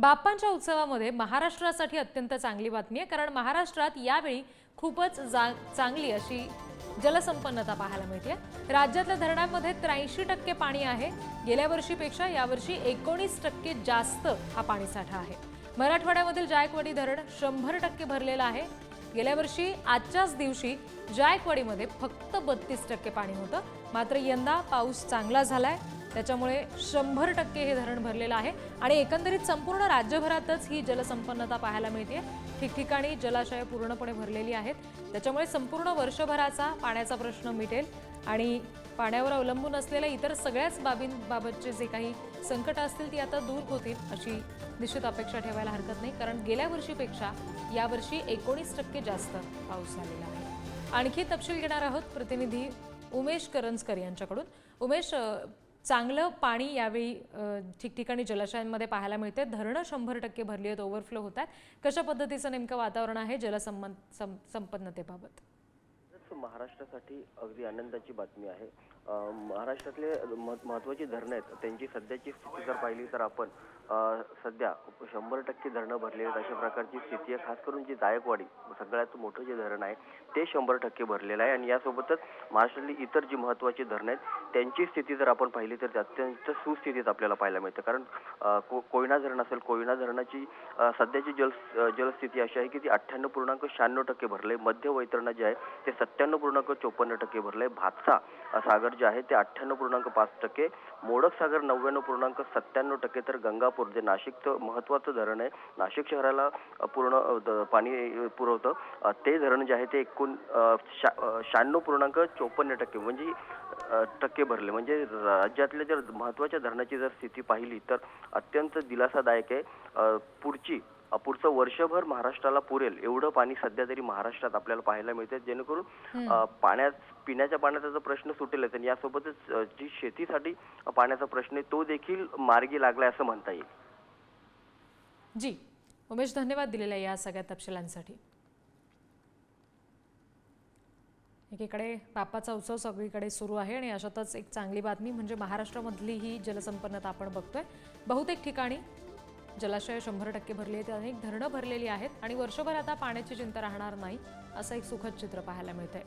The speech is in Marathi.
बाप्पांच्या उत्सवामध्ये महाराष्ट्रासाठी अत्यंत चांगली बातमी आहे कारण महाराष्ट्रात यावेळी खूपच जा चांगली अशी जलसंपन्नता पाहायला मिळते. राज्यातल्या धरणांमध्ये त्र्याऐंशी टक्के पाणी आहे. गेल्या वर्षीपेक्षा यावर्षी एकोणीस टक्के जास्त हा पाणीसाठा आहे. मराठवाड्यामधील जायकवाडी धरण शंभर टक्के भरलेलं आहे. गेल्या वर्षी आजच्याच दिवशी जायकवाडीमध्ये फक्त बत्तीस टक्के पाणी होतं. मात्र यंदा पाऊस चांगला झालाय. त्याच्यामुळे शंभर टक्के हे धरण भरलेलं आहे. आणि एकंदरीत संपूर्ण राज्यभरातच ही जलसंपन्नता पाहायला मिळते ठिकठिकाणी जलाशय पूर्णपणे भरलेली आहेत. त्याच्यामुळे संपूर्ण वर्षभराचा पाण्याचा प्रश्न मिटेल. आणि पाण्यावर अवलंबून असलेल्या इतर सगळ्याच बाबींबाबतचे जे काही संकट असतील ती आता दूर होतील अशी निश्चित अपेक्षा ठेवायला हरकत नाही. कारण गेल्या वर्षीपेक्षा यावर्षी एकोणीस टक्के जास्त पाऊस झालेला आहे. आणखी तपशील घेणार आहोत प्रतिनिधी उमेश करंजकर यांच्याकडून. उमेश चांगलं पाणी यावेळी ठिकठिकाणी जलाशयांमध्ये पाहायला मिळते. धरणं शंभर टक्के भरली आहेत ओव्हरफ्लो होत आहेत कशा पद्धतीचं नेमकं वातावरण आहे जलसंपन सं- संपन्नतेबाबत? महाराष्ट्रासाठी अगदी आनंदाची बातमी आहे. महाराष्ट्रातले मह- महत्त्वाची धरणं आहेत. त्यांची सध्याची स्थिती जर पाहिली तर आपण सध्या शंभर टक्के धरणं भरलेली आहेत. अशा प्रकारची स्थिती आहे. खास करून जी जायकवाडी सगळ्यात मोठं जे धरण आहे ते शंभर टक्के भरलेलं आहे. आणि यासोबतच महाराष्ट्रातली इतर जी महत्त्वाची धरणं आहेत त्यांची स्थिती जर आपण पाहिली तर ते अत्यंत सुस्थितीत आपल्याला पाहायला मिळते. कारण को कोयना धरण असेल कोयना धरणाची सध्याची जल जलस्थिती अशी आहे की ती अठ्ठ्याण्णव पूर्णांक शहाण्णव टक्के भरले मध्य वैतरणा जे आहे ते सत्त्याण्णव पूर्णांक चोपन्न टक्के भरले भातसा सागर जे आहे ते अठ्ठ्याण्णव पूर्णांक पाच टक्के. मोडक सागर नव्याण्णव पूर्णांक सत्त्याण्णव टक्के. तर गंगापूर जे नाशिकचं महत्त्वाचं धरण आहे. नाशिक शहराला पूर्ण द- पाणी पुरवतं. ते धरण जे आहे ते एकूण शा- शहाण्णव पूर्णांक चोपन्न टक्के. म्हणजे टक्के भरले. म्हणजे राज्यातल्या जर महत्त्वाच्या धरणाची जर स्थिती पाहिली तर अत्यंत दिलासादायक आहे. पुढची पुढचं वर्षभर महाराष्ट्राला पुरेल एवढं पाणी सध्या तरी महाराष्ट्रात आपल्याला पाहायला मिळते जेणेकरून पाण्यात पिण्याच्या पाण्याचा जो प्रश्न सुटेल आणि यासोबतच जी शेतीसाठी पाण्याचा प्रश्न आहे तो देखील मार्गी लागलाय असं म्हणता येईल. जी. उमेश धन्यवाद दिलेल्या या सगळ्या तपशिलांसाठी. एकीकडे बाप्पाचा उत्सव सगळीकडे सुरू आहे आणि अशातच एक चांगली बातमी म्हणजे महाराष्ट्रामधली ही जलसंपन्नता आपण बघतोय. बहुतेक ठिकाणी जलाशय शंभर टक्के भरली आहेत. अनेक धरणं भरलेली आहेत आणि वर्षभर आता पाण्याची चिंता राहणार नाही असं एक सुखद चित्र पाहायला मिळतंय.